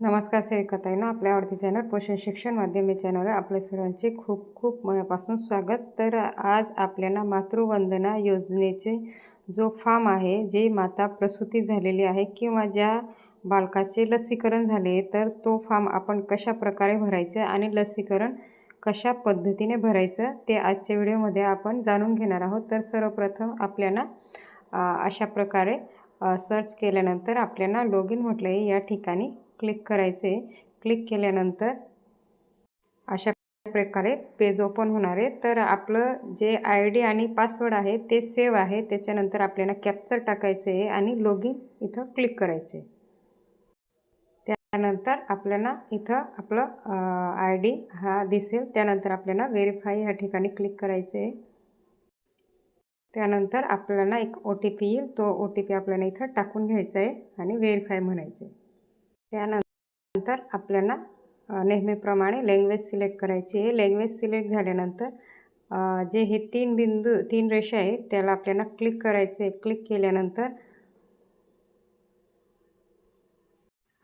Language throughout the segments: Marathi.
नमस्कार सेविकाताई ना आपल्या आवडती चॅनल पोषण शिक्षण माध्यम या चॅनलवर आपल्या सर्वांचे खूप खूप मनापासून स्वागत. तर आज आपल्याला मातृवंदना योजनेचे जो फॉर्म आहे जे माता प्रसूती झालेली आहे किंवा ज्या बालकाचे लसीकरण झाले तर तो फॉर्म आपण कशा प्रकारे भरायचं आणि लसीकरण कशा पद्धतीने भरायचं ते आजच्या व्हिडिओमध्ये आपण जाणून घेणार आहोत. तर सर्वप्रथम आपल्याला अशा प्रकारे सर्च केल्यानंतर आपल्याला लॉग इन म्हटलं आहे या ठिकाणी. क्लिक करायचे. क्लिक केल्यानंतर अशा प्रकारे पेज ओपन होणार आहे. तर आपलं जे आय डी आणि पासवर्ड आहे ते सेव्ह आहे. त्याच्यानंतर आपल्याला कॅप्चर टाकायचं आहे आणि लॉग इन इथं क्लिक करायचे. त्यानंतर आपल्याला इथं आपलं आय डी हा दिसेल. त्यानंतर आपल्याला व्हेरीफाय ह्या ठिकाणी क्लिक करायचे आहे. त्यानंतर आपल्याला एक ओ टी पी येईल. तो ओ टी पी आपल्याला इथं टाकून घ्यायचा आहे आणि व्हेरीफाय म्हणायचं आहे. त्यानंतर आपल्याला नेहमीप्रमाणे लँग्वेज सिलेक्ट करायची आहे. लँग्वेज सिलेक्ट झाल्यानंतर जे हे तीन बिंदू तीन रेषा आहेत त्याला आपल्याला क्लिक करायचं आहे. क्लिक केल्यानंतर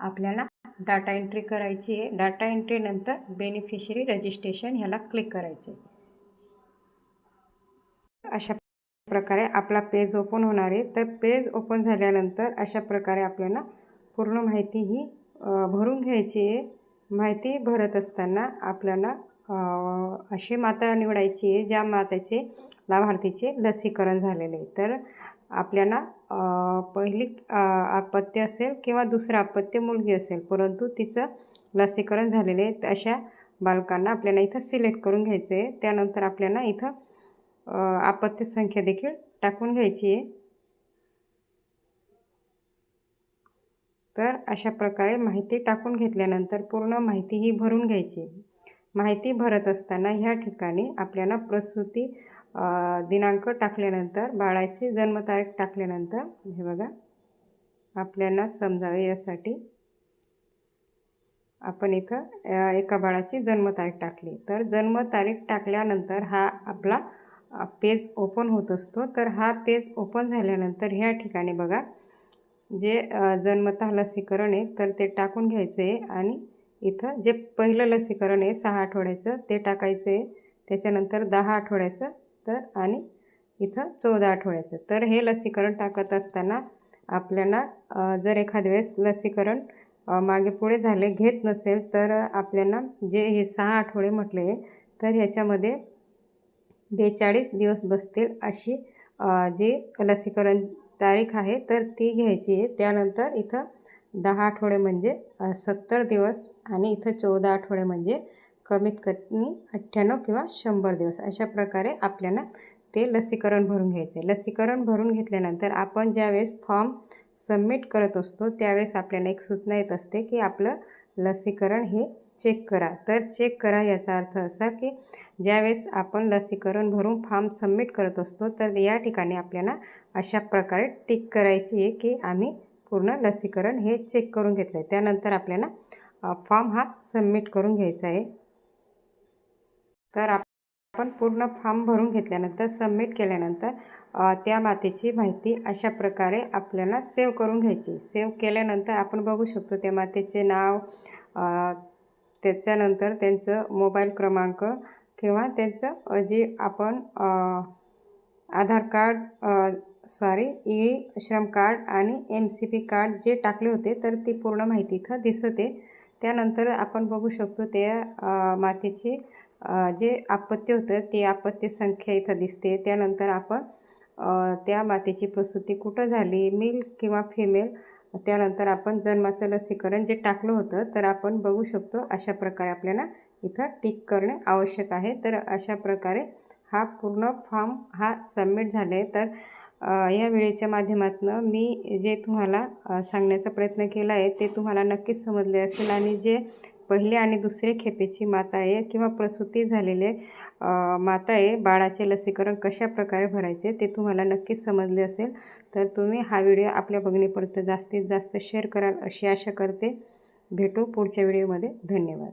आपल्याला डाटा एंट्री करायची आहे. डाटा एंट्रीनंतर बेनिफिशरी रजिस्ट्रेशन ह्याला क्लिक करायचे अशा प्रकारे आपला पेज ओपन होणार आहे. तर पेज ओपन झाल्यानंतर अशा प्रकारे आपल्याला पूर्ण माहिती ही भरून घ्यायची आहे. माहिती भरत असताना आपल्याला अशी माता निवडायची आहे ज्या मातेचे लाभार्थीचे लसीकरण झालेले आहे. तर आपल्याला पहिली आपत्य असेल किंवा दुसरं आपत्य मुलगी असेल परंतु तिचं लसीकरण झालेले आहे अशा बालकांना आपल्याला इथं सिलेक्ट करून घ्यायचं आहे. त्यानंतर आपल्याला इथं अपत्य संख्या देखील टाकून घ्यायची आहे. तर अशा प्रकारे माहिती टाकून घेतल्यानंतर पूर्ण माहिती ही भरून घ्यायची. माहिती भरत असताना ह्या ठिकाणी आपल्याला प्रसूती दिनांक टाकल्यानंतर बाळाची जन्मतारीख टाकल्यानंतर हे बघा आपल्याला समजावे यासाठी आपण इथं एका बाळाची जन्मतारीख टाकली. तर जन्मतारीख टाकल्यानंतर हा आपला पेज ओपन होत असतो. तर हा पेज ओपन झाल्यानंतर ह्या ठिकाणी बघा जे जन्मतः लसीकरण आहे तर ते टाकून घ्यायचं आहे आणि इथं जे पहिलं लसीकरण आहे सहा आठवड्याचं ते टाकायचं आहे. त्याच्यानंतर दहा आठवड्याचं तर आणि इथं चौदा आठवड्याचं. तर हे लसीकरण टाकत असताना आपल्याला जर एखाद्या वेळेस लसीकरण मागे पुढे झाले घेत नसेल तर आपल्याला जे हे सहा आठवडे म्हटले तर ह्याच्यामध्ये बेचाळीस दिवस बसतील अशी जे लसीकरण तारीख आहे तर ती घ्यायची आहे. त्यानंतर इथं दहा आठवडे म्हणजे सत्तर दिवस आणि इथं चौदा आठवडे म्हणजे कमीत कमी अठ्ठ्याण्णव किंवा शंभर दिवस. अशा प्रकारे आपल्याला ते लसीकरण भरून घ्यायचे लसीकरण भरून घेतल्यानंतर आपण ज्यावेळेस फॉर्म सबमिट करत असतो त्यावेळेस आपल्याला एक सूचना येत असते की आपलं लसीकरण हे चेक करा. तर चेक करा याचा अर्थ असा की ज्यावेळेस आपण लसीकरण भरून फॉर्म सबमिट करत असतो तर या ठिकाणी आपल्याला अशा प्रकारे टिक करायची आहे की आम्ही पूर्ण लसीकरण हे चेक करून घेतलं आहे त्यानंतर आपल्याला फॉर्म हा सबमिट करून घ्यायचा आहे. तर आपण पूर्ण फॉर्म भरून घेतल्यानंतर सबमिट केल्यानंतर त्या मातेची माहिती अशा प्रकारे आपल्याला सेव्ह करून घ्यायची. सेव्ह केल्यानंतर आपण बघू शकतो त्या मातेचे नाव त्याच्यानंतर त्यांचं मोबाईल क्रमांक किंवा त्यांचं जे आपण Aadhaar card sorry E Shram card आणि एम सी पी कार्ड जे टाकले होते तर ती पूर्ण माहिती इथं दिसते. त्यानंतर आपण बघू शकतो त्या मातीची जे आपत्ती होतं ते आपत्ती संख्या इथं दिसते. त्यानंतर आपण त्या मातेची प्रसूती कुठं झाली मेल किंवा फिमेल त्यानंतर आपण जन्माचं लसीकरण जे टाकलं होतं तर आपण बघू शकतो अशा प्रकारे आपल्याला इथं टिक करणे आवश्यक आहे. तर अशा प्रकारे हा पूर्ण फॉर्म हा सबमिट झाला आहे तर या वेळेच्या माध्यमातून मी जे तुम्हाला सांगण्याचा प्रयत्न केला आहे ते तुम्हाला नक्कीच समजले असेल. आणि जे पहिले आणि दुसरे खेपेची माता आहे किंवा प्रसूती झालेले माता आहे बाळाचे लसीकरण कशा प्रकारे भरायचे ते तुम्हाला नक्कीच समजले असेल. तर तुम्ही हा व्हिडिओ आपल्या बघणीपर्यंत जास्तीत जास्त शेअर कराल अशी आशा करते. भेटू पुढच्या व्हिडिओमध्ये. धन्यवाद.